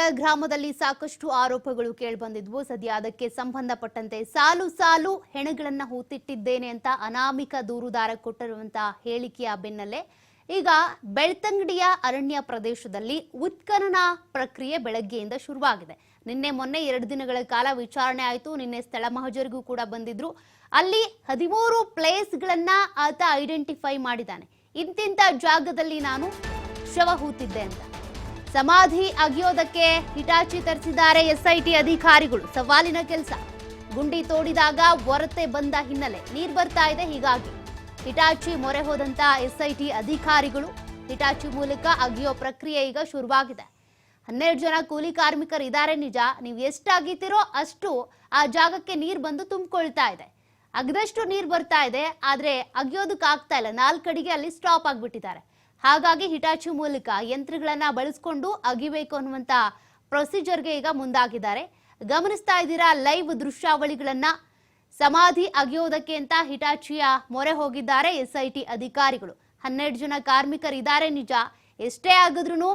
ಗ್ರಾಮದಲ್ಲಿ ಸಾಕಷ್ಟು ಆರೋಪಗಳು ಕೇಳಿಬಂದಿದ್ವು. ಸದ್ಯ ಅದಕ್ಕೆ ಸಂಬಂಧಪಟ್ಟಂತೆ ಸಾಲು ಸಾಲು ಹೆಣಗಳನ್ನ ಹೂತಿಟ್ಟಿದ್ದೇನೆ ಅಂತ ಅನಾಮಿಕ ದೂರುದಾರ ಕೊಟ್ಟಿರುವಂತಹ ಹೇಳಿಕೆಯ ಬೆನ್ನಲ್ಲೇ ಈಗ ಬೆಳ್ತಂಗಡಿಯ ಅರಣ್ಯ ಪ್ರದೇಶದಲ್ಲಿ ಉತ್ಖನನ ಪ್ರಕ್ರಿಯೆ ಬೆಳಗ್ಗೆಯಿಂದ ಶುರುವಾಗಿದೆ. ನಿನ್ನೆ ಮೊನ್ನೆ ಎರಡು ದಿನಗಳ ಕಾಲ ವಿಚಾರಣೆ ಆಯಿತು. ನಿನ್ನೆ ಸ್ಥಳ ಮಹಜರಿಗೂ ಕೂಡ ಬಂದಿದ್ರು. ಅಲ್ಲಿ ಹದಿಮೂರು ಪ್ಲೇಸ್ಗಳನ್ನ ಆತ ಐಡೆಂಟಿಫೈ ಮಾಡಿದ್ದಾನೆ. ಇಂತಿಂತ ಜಾಗದಲ್ಲಿ ನಾನು ಶವ ಹೂತಿದ್ದೆ ಅಂತ. ಸಮಾಧಿ ಅಗಿಯೋದಕ್ಕೆ ಹಿಟಾಚಿ ತರಿಸಿದ್ದಾರೆ ಎಸ್ಐಟಿ ಅಧಿಕಾರಿಗಳು. ಸವಾಲಿನ ಕೆಲಸ. ಗುಂಡಿ ತೋಡಿದಾಗ ಹೊರತೆ ಬಂದ ಹಿನ್ನೆಲೆ ನೀರು ಬರ್ತಾ ಇದೆ ಹೀಗಾಗಿ. ಹಿಟಾಚಿ ಮೊರೆ ಹೋದಂತ ಎಸ್ಐಟಿ ಅಧಿಕಾರಿಗಳು ಹಿಟಾಚಿ ಮೂಲಕ ಅಗಿಯೋ ಪ್ರಕ್ರಿಯೆ ಈಗ ಶುರುವಾಗಿದೆ. ಹನ್ನೆರಡು ಜನ ಕೂಲಿ ಕಾರ್ಮಿಕರು ಇದ್ದಾರೆ ನಿಜ. ನೀವು ಎಷ್ಟು ಅಗಿತೀರೋ ಅಷ್ಟು ಆ ಜಾಗಕ್ಕೆ ನೀರು ಬಂದು ತುಂಬಿಕೊಳ್ತಾ ಇದೆ. ಅಗದಷ್ಟು ನೀರು ಬರ್ತಾ ಇದೆ, ಆದ್ರೆ ಅಗಿಯೋದಕ್ಕೆ ಆಗ್ತಾ ಇಲ್ಲ. ನಾಲ್ಕಡಿಗೆ ಅಲ್ಲಿ ಸ್ಟಾಪ್ ಆಗ್ಬಿಟ್ಟಿದ್ದಾರೆ. ಹಾಗಾಗಿ ಹಿಟಾಚಿ ಮೂಲಕ ಯಂತ್ರಗಳನ್ನ ಬಳಸ್ಕೊಂಡು ಅಗಿಬೇಕು ಅನ್ನುವಂತ ಪ್ರೊಸೀಜರ್ಗೆ ಈಗ ಮುಂದಾಗಿದ್ದಾರೆ. ಗಮನಿಸ್ತಾ ಇದ್ದೀರಾ ಲೈವ್ ದೃಶ್ಯಾವಳಿಗಳನ್ನ. ಸಮಾಧಿ ಅಗೆಯೋದಕ್ಕೆ ಅಂತ ಹಿಟಾಚಿಯ ಮೊರೆ ಹೋಗಿದ್ದಾರೆ ಎಸ್ಐಟಿ ಅಧಿಕಾರಿಗಳು. ಹನ್ನೆರಡು ಜನ ಕಾರ್ಮಿಕರು ಇದ್ದಾರೆ ನಿಜ. ಎಷ್ಟೇ ಆಗಿದ್ರು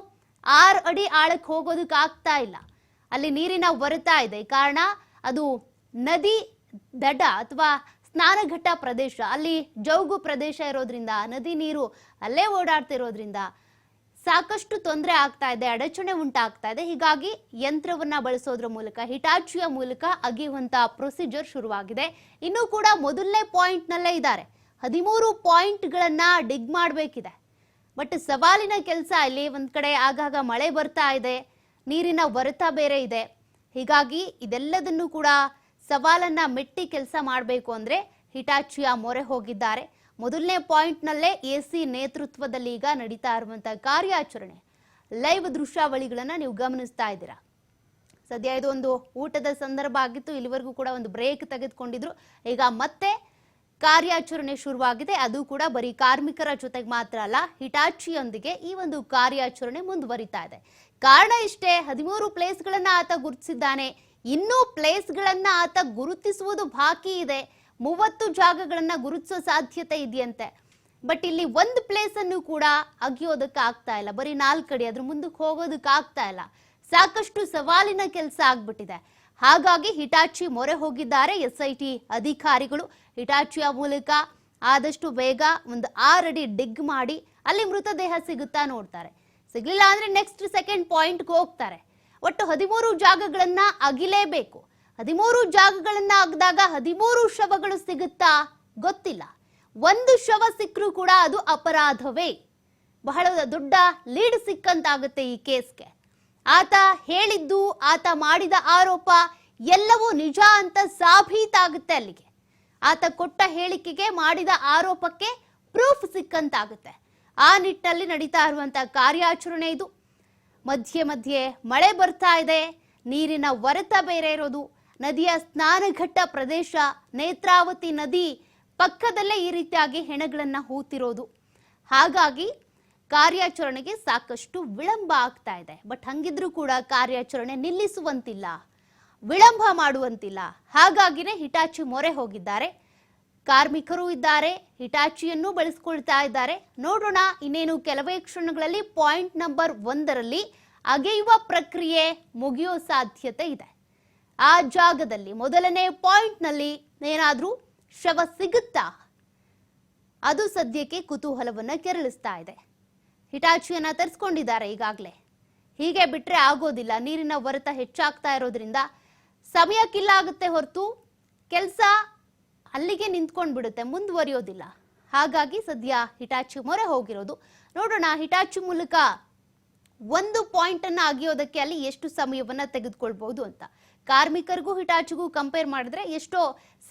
ಆರು ಅಡಿ ಆಳಕ್ಕೆ ಹೋಗೋದಕ್ಕೆ ಆಗ್ತಾ ಇಲ್ಲ. ಅಲ್ಲಿ ನೀರಿನ ಬರುತ್ತಾ ಇದೆ. ಕಾರಣ ಅದು ನದಿ ದಡ ಅಥವಾ ಸ್ನಾನಘಟ್ಟ ಪ್ರದೇಶ, ಅಲ್ಲಿ ಜೌಗು ಪ್ರದೇಶ ಇರೋದ್ರಿಂದ, ನದಿ ನೀರು ಅಲ್ಲೇ ಓಡಾಡ್ತಿರೋದ್ರಿಂದ ಸಾಕಷ್ಟು ತೊಂದರೆ ಆಗ್ತಾ ಇದೆ, ಅಡಚಣೆ ಉಂಟಾಗ್ತಾ ಇದೆ. ಹೀಗಾಗಿ ಯಂತ್ರವನ್ನ ಬಳಸೋದ್ರ ಮೂಲಕ, ಹಿಟಾಚಿಯ ಮೂಲಕ ಅಗಿಯುವಂತ ಪ್ರೊಸೀಜರ್ ಶುರುವಾಗಿದೆ. ಇನ್ನೂ ಕೂಡ ಮೊದಲನೇ ಪಾಯಿಂಟ್ ನಲ್ಲೇ ಇದ್ದಾರೆ. ಹದಿಮೂರು ಪಾಯಿಂಟ್ಗಳನ್ನ ಡಿಗ್ ಮಾಡಬೇಕಿದೆ. ಬಟ್ ಸವಾಲಿನ ಕೆಲಸ ಇಲ್ಲಿ ಒಂದ್ ಕಡೆ ಆಗಾಗ ಮಳೆ ಬರ್ತಾ ಇದೆ, ನೀರಿನ ಬರತ ಬೇರೆ ಇದೆ. ಹೀಗಾಗಿ ಇದೆಲ್ಲದನ್ನು ಕೂಡ ಸವಾಲನ್ನ ಮೆಟ್ಟಿ ಕೆಲಸ ಮಾಡಬೇಕು ಅಂದ್ರೆ ಹಿಟಾಚಿಯ ಮೊರೆ ಹೋಗಿದ್ದಾರೆ. ಮೊದಲನೇ ಪಾಯಿಂಟ್ನಲ್ಲೇ ಎ ಸಿ ನೇತೃತ್ವದಲ್ಲಿ ಈಗ ನಡೀತಾ ಇರುವಂತಹ ಕಾರ್ಯಾಚರಣೆ. ಲೈವ್ ದೃಶ್ಯಾವಳಿಗಳನ್ನ ನೀವು ಗಮನಿಸ್ತಾ ಇದ್ದೀರಾ? ಸದ್ಯ ಇದು ಒಂದು ಊಟದ ಸಂದರ್ಭ ಆಗಿತ್ತು, ಇಲ್ಲಿವರೆಗೂ ಕೂಡ ಒಂದು ಬ್ರೇಕ್ ತೆಗೆದುಕೊಂಡಿದ್ರು. ಈಗ ಮತ್ತೆ ಕಾರ್ಯಾಚರಣೆ ಶುರುವಾಗಿದೆ. ಅದು ಕೂಡ ಬರೀ ಕಾರ್ಮಿಕರ ಜೊತೆಗೆ ಮಾತ್ರ ಅಲ್ಲ, ಹಿಟಾಚಿಯೊಂದಿಗೆ ಈ ಒಂದು ಕಾರ್ಯಾಚರಣೆ ಮುಂದುವರಿತಾ ಇದೆ. ಕಾರಣ ಇಷ್ಟೇ, ಹದಿಮೂರು ಪ್ಲೇಸ್ಗಳನ್ನ ಆತ ಗುರುತಿಸಿದ್ದಾನೆ. ಇನ್ನೂ ಪ್ಲೇಸ್ಗಳನ್ನ ಆತ ಗುರುತಿಸುವುದು ಬಾಕಿ ಇದೆ. ಮೂವತ್ತು ಜಾಗಗಳನ್ನ ಗುರುತಿಸೋ ಸಾಧ್ಯತೆ ಇದೆಯಂತೆ. ಬಟ್ ಇಲ್ಲಿ ಒಂದು ಪ್ಲೇಸ್ ಅನ್ನು ಕೂಡ ಅಗಿಯೋದಕ್ಕೆ ಆಗ್ತಾ ಇಲ್ಲ. ಬರೀ ನಾಲ್ಕಡಿ ಅದ್ರ ಮುಂದಕ್ಕೆ ಹೋಗೋದಕ್ಕೆ ಆಗ್ತಾ ಇಲ್ಲ. ಸಾಕಷ್ಟು ಸವಾಲಿನ ಕೆಲಸ ಆಗ್ಬಿಟ್ಟಿದೆ. ಹಾಗಾಗಿ ಹಿಟಾಚಿ ಮೊರೆ ಹೋಗಿದ್ದಾರೆ ಎಸ್ಐಟಿ ಅಧಿಕಾರಿಗಳು. ಹಿಟಾಚಿಯ ಮೂಲಕ ಆದಷ್ಟು ಬೇಗ ಒಂದು ಆರಡಿ ಡಿಗ್ ಮಾಡಿ ಅಲ್ಲಿ ಮೃತದೇಹ ಸಿಗುತ್ತಾ ನೋಡ್ತಾರೆ. ಸಿಗ್ಲಿಲ್ಲ ಅಂದ್ರೆ ನೆಕ್ಸ್ಟ್ ಸೆಕೆಂಡ್ ಪಾಯಿಂಟ್ಗೆ ಹೋಗ್ತಾರೆ. ಒಟ್ಟು ಹದಿಮೂರು ಜಾಗಗಳನ್ನ ಅಗಿಲೇಬೇಕು. ಹದಿಮೂರು ಜಾಗಗಳನ್ನ ಅಗ್ದಾಗ ಹದಿಮೂರು ಶವಗಳು ಸಿಗುತ್ತಾ? ಗೊತ್ತಿಲ್ಲ. ಒಂದು ಶವ ಸಿಕ್ಕರೂ ಕೂಡ ಅದು ಅಪರಾಧವೇ. ಬಹಳ ದೊಡ್ಡ ಲೀಡ್ ಸಿಕ್ಕಂತಾಗುತ್ತೆ ಈ ಕೇಸ್ಗೆ. ಆತ ಹೇಳಿದ್ದು, ಆತ ಮಾಡಿದ ಆರೋಪ ಎಲ್ಲವೂ ನಿಜ ಅಂತ ಸಾಬೀತಾಗುತ್ತೆ ಅಲ್ಲಿಗೆ. ಆತ ಕೊಟ್ಟ ಹೇಳಿಕೆಗೆ ಮಾಡಿದ ಆರೋಪಕ್ಕೆ ಪ್ರೂಫ್ ಸಿಕ್ಕಂತಾಗುತ್ತೆ. ಆ ನಿಟ್ಟಿನಲ್ಲಿ ನಡೀತಾ ಇರುವಂತಹ ಕಾರ್ಯಾಚರಣೆ ಇದು. ಮಧ್ಯೆ ಮಧ್ಯೆ ಮಳೆ ಬರ್ತಾ ಇದೆ. ನೀರಿನ ಒರೆತ ಬೇರೆ ಇರೋದು. ನದಿಯ ಸ್ನಾನಘಟ್ಟ ಪ್ರದೇಶ ನೇತ್ರಾವತಿ ನದಿ ಪಕ್ಕದಲ್ಲೇ ಈ ರೀತಿಯಾಗಿ ಹೆಣಗಳನ್ನ ಹೂತಿರೋದು. ಹಾಗಾಗಿ ಕಾರ್ಯಾಚರಣೆಗೆ ಸಾಕಷ್ಟು ವಿಳಂಬ ಆಗ್ತಾ ಇದೆ. ಬಟ್ ಹಂಗಿದ್ರೂ ಕೂಡ ಕಾರ್ಯಾಚರಣೆ ನಿಲ್ಲಿಸುವಂತಿಲ್ಲ, ವಿಳಂಬ ಮಾಡುವಂತಿಲ್ಲ. ಹಾಗಾಗಿನೇ ಹಿಟಾಚಿ ಮೊರೆ ಹೋಗಿದ್ದಾರೆ. ಕಾರ್ಮಿಕರು ಇದ್ದಾರೆ, ಹಿಟಾಚಿಯನ್ನು ಬಳಸ್ಕೊಳ್ತಾ ಇದ್ದಾರೆ. ನೋಡೋಣ ಇನ್ನೇನು ಕೆಲವೇ ಕ್ಷಣಗಳಲ್ಲಿ ಪಾಯಿಂಟ್ ನಂಬರ್ ಒಂದರಲ್ಲಿ ಅಗೆಯುವ ಪ್ರಕ್ರಿಯೆ ಮುಗಿಯೋ ಸಾಧ್ಯತೆ ಇದೆ. ಆ ಜಾಗದಲ್ಲಿ ಮೊದಲನೇ ಪಾಯಿಂಟ್ನಲ್ಲಿ ಏನಾದರೂ ಶವ ಸಿಗುತ್ತಾ? ಅದು ಸದ್ಯಕ್ಕೆ ಕುತೂಹಲವನ್ನ ಕೆರಳಿಸ್ತಾ ಇದೆ. ಹಿಟಾಚಿಯನ್ನು ತರಿಸ್ಕೊಂಡಿದ್ದಾರೆ ಈಗಾಗಲೇ. ಹೀಗೆ ಬಿಟ್ರೆ ಆಗೋದಿಲ್ಲ, ನೀರಿನ ಹೊರತ ಹೆಚ್ಚಾಗ್ತಾ ಇರೋದ್ರಿಂದ ಸಮಯ ಕಿಲ್ಲ ಆಗುತ್ತೆ ಹೊರತು ಕೆಲಸ ಅಲ್ಲಿಗೆ ನಿಂತ್ಕೊಂಡು ಬಿಡುತ್ತೆ ಮುಂದುವರಿಯೋದಿಲ್ಲ. ಹಾಗಾಗಿ ಸದ್ಯ ಹಿಟಾಚಿ ಮೊರೆ ಹೋಗಿರೋದು. ನೋಡೋಣ, ಹಿಟಾಚಿ ಮೂಲಕ ಒಂದು ಪಾಯಿಂಟ್ ಅನ್ನ ಅಗಿಯೋದಕ್ಕೆ ಅಲ್ಲಿ ಎಷ್ಟು ಸಮಯವನ್ನ ತೆಗೆದುಕೊಳ್ಬಹುದು ಅಂತ. ಕಾರ್ಮಿಕರಿಗೂ ಹಿಟಾಚಿಗೂ ಕಂಪೇರ್ ಮಾಡಿದ್ರೆ ಎಷ್ಟೋ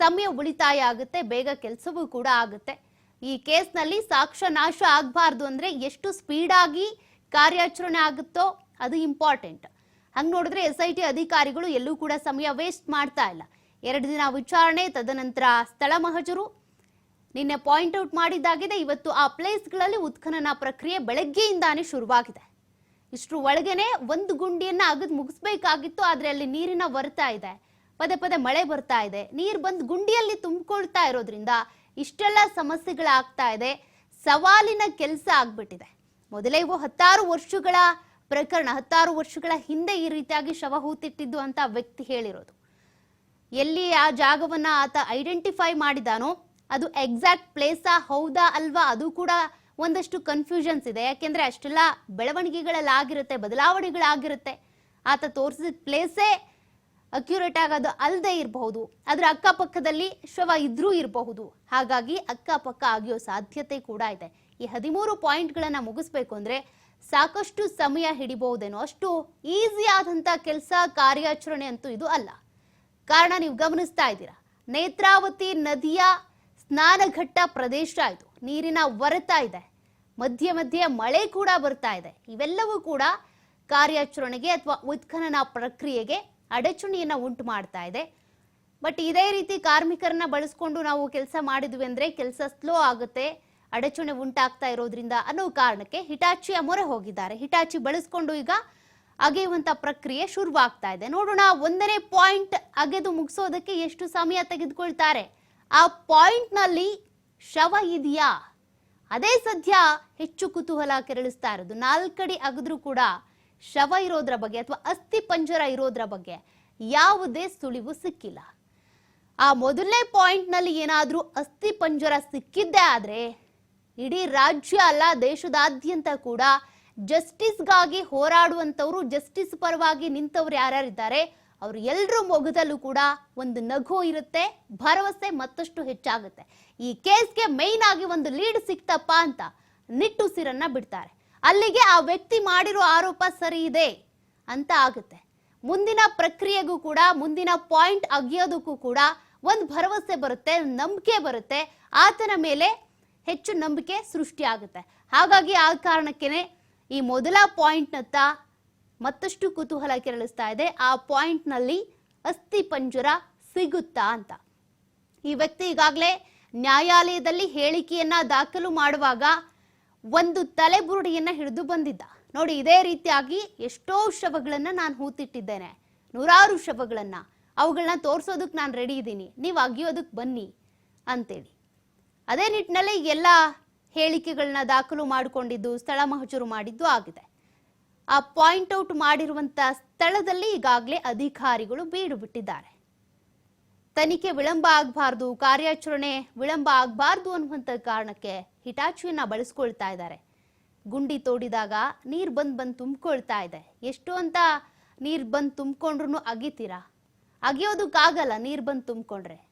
ಸಮಯ ಉಳಿತಾಯ ಆಗುತ್ತೆ, ಬೇಗ ಕೆಲಸವೂ ಕೂಡ ಆಗುತ್ತೆ. ಈ ಕೇಸ್ನಲ್ಲಿ ಸಾಕ್ಷ್ಯ ನಾಶ ಆಗಬಾರ್ದು ಅಂದ್ರೆ ಎಷ್ಟು ಸ್ಪೀಡ್ ಆಗಿ ಕಾರ್ಯಾಚರಣೆ ಆಗುತ್ತೋ ಅದು ಇಂಪಾರ್ಟೆಂಟ್ ಹಂಗೆ ನೋಡಿದ್ರೆ ಎಸ್ ಐ ಟಿ ಅಧಿಕಾರಿಗಳು ಎಲ್ಲೂ ಕೂಡ ಸಮಯ ವೇಸ್ಟ್ ಮಾಡ್ತಾ ಇಲ್ಲ. ಎರಡು ದಿನ ವಿಚಾರಣೆ, ತದನಂತರ ಸ್ಥಳ ಮಹಜರು. ನಿನ್ನೆ ಪಾಯಿಂಟ್ ಔಟ್ ಮಾಡಿದ್ದಾಗಿದೆ, ಇವತ್ತು ಆ ಪ್ಲೇಸ್ಗಳಲ್ಲಿ ಉತ್ಖನನ ಪ್ರಕ್ರಿಯೆ ಬೆಳಗ್ಗೆಯಿಂದಾನೇ ಶುರುವಾಗಿದೆ. ಇಷ್ಟು ಒಳಗೇನೆ ಒಂದು ಗುಂಡಿಯನ್ನ ಅಗದು ಮುಗಿಸ್ಬೇಕಾಗಿತ್ತು, ಆದರೆ ಅಲ್ಲಿ ನೀರಿನ ಬರ್ತಾ ಇದೆ. ಪದೇ ಪದೇ ಮಳೆ ಬರ್ತಾ ಇದೆ. ನೀರು ಬಂದು ಗುಂಡಿಯಲ್ಲಿ ತುಂಬಿಕೊಳ್ತಾ ಇರೋದ್ರಿಂದ ಇಷ್ಟೆಲ್ಲ ಸಮಸ್ಯೆಗಳಾಗ್ತಾ ಇದೆ. ಸವಾಲಿನ ಕೆಲಸ ಆಗ್ಬಿಟ್ಟಿದೆ. ಮೊದಲೇ ಇವು ಹತ್ತಾರು ವರ್ಷಗಳ ಪ್ರಕರಣ, ಹತ್ತಾರು ವರ್ಷಗಳ ಹಿಂದೆ ಈ ರೀತಿಯಾಗಿ ಶವ ಹೂತಿಟ್ಟಿದ್ದು ಅಂತ ವ್ಯಕ್ತಿ ಹೇಳಿರೋದು. ಎಲ್ಲಿ ಆ ಜಾಗವನ್ನ ಆತ ಐಡೆಂಟಿಫೈ ಮಾಡಿದಾನೋ, ಅದು ಎಕ್ಸಾಕ್ಟ್ ಪ್ಲೇಸಾ ಹೌದಾ ಅಲ್ವಾ ಅದು ಕೂಡ ಒಂದಷ್ಟು ಕನ್ಫ್ಯೂಷನ್ಸ್ ಇದೆ. ಯಾಕೆಂದ್ರೆ ಅಷ್ಟೆಲ್ಲ ಬೆಳವಣಿಗೆಗಳಲ್ಲಾಗಿರುತ್ತೆ, ಬದಲಾವಣೆಗಳಾಗಿರುತ್ತೆ. ಆತ ತೋರಿಸಿದ ಪ್ಲೇಸೇ ಅಕ್ಯುರೇಟ್ ಆಗೋದು ಅಲ್ಲದೆ ಇರಬಹುದು. ಅದರ ಅಕ್ಕಪಕ್ಕದಲ್ಲಿ ಶವ ಇದ್ರೂ ಇರಬಹುದು. ಹಾಗಾಗಿ ಅಕ್ಕಪಕ್ಕ ಆಗಿಯೋ ಸಾಧ್ಯತೆ ಕೂಡ ಇದೆ. ಈ ಹದಿಮೂರು ಪಾಯಿಂಟ್ಗಳನ್ನು ಮುಗಿಸ್ಬೇಕು ಅಂದ್ರೆ ಸಾಕಷ್ಟು ಸಮಯ ಹಿಡಿಬಹುದೇನೋ. ಅಷ್ಟು ಈಸಿ ಆದಂತ ಕೆಲಸ ಕಾರ್ಯಾಚರಣೆ ಅಂತೂ ಇದು ಅಲ್ಲ. ಕಾರಣ ನೀವು ಗಮನಿಸ್ತಾ ಇದ್ದೀರಾ? ನೇತ್ರಾವತಿ ನದಿಯ ಸ್ನಾನಘಟ್ಟ ಪ್ರದೇಶ ಇದು. ನೀರಿನ ಒರೆತ ಇದೆ. ಮಧ್ಯೆ ಮಧ್ಯೆ ಮಳೆ ಕೂಡ ಬರ್ತಾ ಇದೆ. ಇವೆಲ್ಲವೂ ಕೂಡ ಕಾರ್ಯಾಚರಣೆಗೆ ಅಥವಾ ಉತ್ಖನನ ಪ್ರಕ್ರಿಯೆಗೆ ಅಡಚಣೆಯನ್ನು ಉಂಟು ಮಾಡ್ತಾ ಇದೆ. ಬಟ್ ಇದೇ ರೀತಿ ಕಾರ್ಮಿಕರನ್ನ ಬಳಸ್ಕೊಂಡು ನಾವು ಕೆಲಸ ಮಾಡಿದ್ವಿ ಅಂದ್ರೆ ಕೆಲಸ ಸ್ಲೋ ಆಗುತ್ತೆ, ಅಡಚಣೆ ಉಂಟಾಗ್ತಾ ಇರೋದ್ರಿಂದ ಅನ್ನೋ ಕಾರಣಕ್ಕೆ ಹಿಟಾಚಿಯ ಮೊರೆ ಹೋಗಿದ್ದಾರೆ. ಹಿಟಾಚಿ ಬಳಸ್ಕೊಂಡು ಈಗ ಅಗೆಯುವಂತ ಪ್ರಕ್ರಿಯೆ ಶುರುವಾಗ್ತಾ ಇದೆ. ನೋಡೋಣ ಒಂದನೇ ಪಾಯಿಂಟ್ ಅಗೆದು ಮುಗಿಸೋದಕ್ಕೆ ಎಷ್ಟು ಸಮಯ ತೆಗೆದುಕೊಳ್ತಾರೆ. ಆ ಪಾಯಿಂಟ್ನಲ್ಲಿ ಶವ ಇದೆಯಾ? ಅದೇ ಸದ್ಯ ಹೆಚ್ಚು ಕುತೂಹಲ ಕೆರಳಿಸ್ತಾ ಇರೋದು. ನಾಲ್ಕಡಿ ಅಗದ್ರೂ ಕೂಡ ಶವ ಇರೋದ್ರ ಬಗ್ಗೆ ಅಥವಾ ಅಸ್ಥಿ ಪಂಜರ ಇರೋದ್ರ ಬಗ್ಗೆ ಯಾವುದೇ ಸುಳಿವು ಸಿಕ್ಕಿಲ್ಲ. ಆ ಮೊದಲನೇ ಪಾಯಿಂಟ್ನಲ್ಲಿ ಏನಾದರೂ ಅಸ್ಥಿ ಪಂಜರ ಸಿಕ್ಕಿದ್ದೇ ಆದ್ರೆ ಇಡೀ ರಾಜ್ಯ ಅಲ್ಲ ದೇಶದಾದ್ಯಂತ ಕೂಡ ಜಸ್ಟಿಸ್ಗಾಗಿ ಹೋರಾಡುವಂತವ್ರು ಜಸ್ಟಿಸ್ ಪರವಾಗಿ ನಿಂತವ್ರು ಯಾರ್ಯಾರಿದ್ದಾರೆ, ಅವ್ರು ಎಲ್ಲರ ಮೊಗದಲ್ಲೂ ಕೂಡ ಒಂದು ನಗು ಇರುತ್ತೆ, ಭರವಸೆ ಮತ್ತಷ್ಟು ಹೆಚ್ಚಾಗುತ್ತೆ. ಈ ಕೇಸ್ಗೆ ಮೈನ್ ಆಗಿ ಒಂದು ಲೀಡ್ ಸಿಕ್ತಪ್ಪ ಅಂತ ನಿಟ್ಟುಸಿರನ್ನ ಬಿಡ್ತಾರೆ. ಅಲ್ಲಿಗೆ ಆ ವ್ಯಕ್ತಿ ಮಾಡಿರೋ ಆರೋಪ ಸರಿ ಇದೆ ಅಂತ ಆಗುತ್ತೆ. ಮುಂದಿನ ಪ್ರಕ್ರಿಯೆಗೂ ಕೂಡ, ಮುಂದಿನ ಪಾಯಿಂಟ್ ಅಗಿಯೋದಕ್ಕೂ ಕೂಡ ಒಂದು ಭರವಸೆ ಬರುತ್ತೆ ನಂಬಿಕೆ ಬರುತ್ತೆ, ಆತನ ಮೇಲೆ ಹೆಚ್ಚು ನಂಬಿಕೆ ಸೃಷ್ಟಿ ಆಗುತ್ತೆ ಹಾಗಾಗಿ ಆ ಕಾರಣಕ್ಕೇನೆ ಈ ಮೊದಲ ಪಾಯಿಂಟ್ನತ್ತ ಮತ್ತಷ್ಟು ಕುತೂಹಲ ಕೆರಳಿಸ್ತಾ ಇದೆ. ಆ ಪಾಯಿಂಟ್ನಲ್ಲಿ ಅಸ್ಥಿ ಪಂಜರ ಸಿಗುತ್ತಾ ಅಂತ. ಈ ವ್ಯಕ್ತಿ ಈಗಾಗಲೇ ನ್ಯಾಯಾಲಯದಲ್ಲಿ ಹೇಳಿಕೆಯನ್ನ ದಾಖಲು ಮಾಡುವಾಗ ಒಂದು ತಲೆಬುರುಡಿಯನ್ನ ಹಿಡಿದು ಬಂದಿದ್ದ. ನೋಡಿ, ಇದೇ ರೀತಿಯಾಗಿ ಎಷ್ಟೋ ಶವಗಳನ್ನ ನಾನು ಹೂತಿಟ್ಟಿದ್ದೇನೆ. ನೂರಾರು ಶವಗಳನ್ನ. ಅವುಗಳನ್ನ ತೋರಿಸೋದಕ್ಕೆ ನಾನು ರೆಡಿ ಇದ್ದೀನಿ ನೀವು ಅಗಿಯೋದಕ್ಕೆ ಬನ್ನಿ ಅಂತೇಳಿ. ಅದೇ ನಿಟ್ಟಿನಲ್ಲಿ ಎಲ್ಲ ಹೇಳಿಕೆಗಳನ್ನ ದಾಖಲು ಮಾಡಿಕೊಂಡಿದ್ದು, ಸ್ಥಳ ಮಹಜೂರು ಮಾಡಿದ್ದು ಆಗಿದೆ. ಆ ಪಾಯಿಂಟ್ ಔಟ್ ಮಾಡಿರುವಂತ ಸ್ಥಳದಲ್ಲಿ ಈಗಾಗಲೇ ಅಧಿಕಾರಿಗಳು ಬೀಡು ಬಿಟ್ಟಿದ್ದಾರೆ. ತನಿಖೆ ವಿಳಂಬ ಆಗಬಾರ್ದು, ಕಾರ್ಯಾಚರಣೆ ವಿಳಂಬ ಆಗಬಾರ್ದು ಅನ್ನುವಂಥ ಕಾರಣಕ್ಕೆ ಹಿಟಾಚಿಯನ್ನ ಬಳಸ್ಕೊಳ್ತಾ ಇದ್ದಾರೆ. ಗುಂಡಿ ತೋಡಿದಾಗ ನೀರು ಬಂದು ಬಂದು ತುಂಬಿಕೊಳ್ತಾ ಇದೆ. ಎಷ್ಟು ಅಂತ ನೀರು ಬಂದು ತುಂಬಿಕೊಂಡ್ರು ಅಗಿತೀರಾ? ಅಗಿಯೋದಕ್ಕಾಗಲ್ಲ ನೀರು ಬಂದು ತುಂಬಿಕೊಂಡ್ರೆ.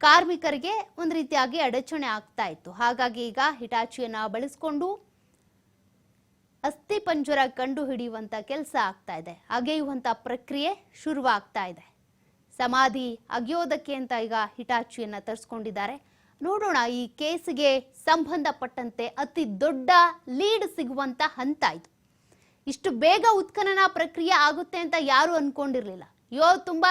ಕಾರ್ಮಿಕರಿಗೆ ಒಂದು ರೀತಿಯಾಗಿ ಅಡಚಣೆ ಆಗ್ತಾ ಇತ್ತು. ಹಾಗಾಗಿ ಈಗ ಹಿಟಾಚಿಯನ್ನ ಬಳಸ್ಕೊಂಡು ಅಸ್ಥಿ ಪಂಜರ ಕಂಡು ಹಿಡಿಯುವಂತ ಕೆಲಸ ಆಗ್ತಾ ಇದೆ. ಅಗೆಯುವಂತ ಪ್ರಕ್ರಿಯೆ ಶುರುವಾಗ್ತಾ ಇದೆ. ಸಮಾಧಿ ಅಗೆಯೋದಕ್ಕೆ ಅಂತ ಈಗ ಹಿಟಾಚಿಯನ್ನ ತರಿಸ್ಕೊಂಡಿದ್ದಾರೆ. ನೋಡೋಣ, ಈ ಕೇಸಿಗೆ ಸಂಬಂಧಪಟ್ಟಂತೆ ಅತಿ ದೊಡ್ಡ ಲೀಡ್ ಸಿಗುವಂತ ಹಂತ ಇದು. ಇಷ್ಟು ಬೇಗ ಉತ್ಖನನ ಪ್ರಕ್ರಿಯೆ ಆಗುತ್ತೆ ಅಂತ ಯಾರು ಅನ್ಕೊಂಡಿರ್ಲಿಲ್ಲ. ಯೋ, ತುಂಬಾ